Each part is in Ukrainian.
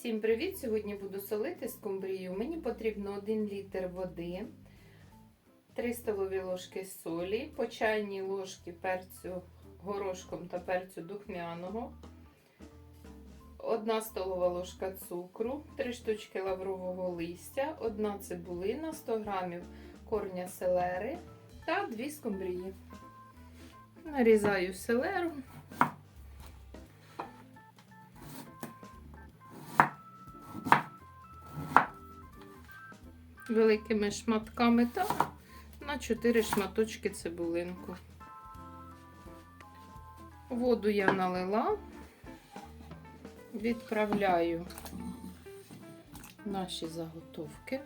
Всім привіт! Сьогодні буду солити скумбрію. Мені потрібно 1 літр води, 3 столові ложки солі, по чайній ложки перцю горошком та перцю духмяного, 1 столова ложка цукру, 3 штучки лаврового листя, 1 цибулина, 100 грамів корня селери та 2 скумбрії. Нарізаю селеру. Великими шматками та на 4 шматочки цибулинку. Воду я налила, відправляю наші заготовки.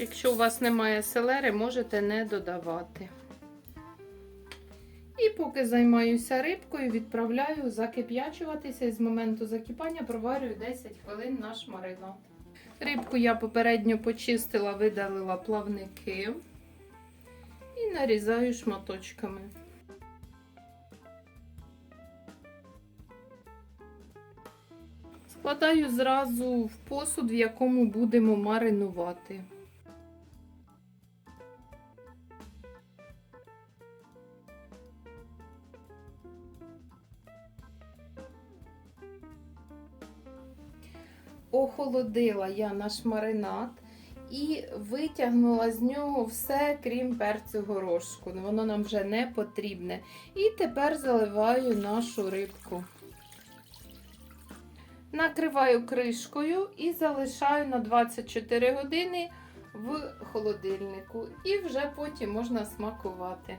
Якщо у вас немає селери, можете не додавати. І поки займаюся рибкою, відправляю закип'ячуватися і з моменту закипання проварюю 10 хвилин наш маринад. Рибку я попередньо почистила, видалила плавники і нарізаю шматочками. Складаю зразу в посуд, в якому будемо маринувати. Охолодила я наш маринад і витягнула з нього все, крім перцю горошку. Воно нам вже не потрібне. І тепер заливаю нашу рибку. Накриваю кришкою і залишаю на 24 години в холодильнику. І вже потім можна смакувати.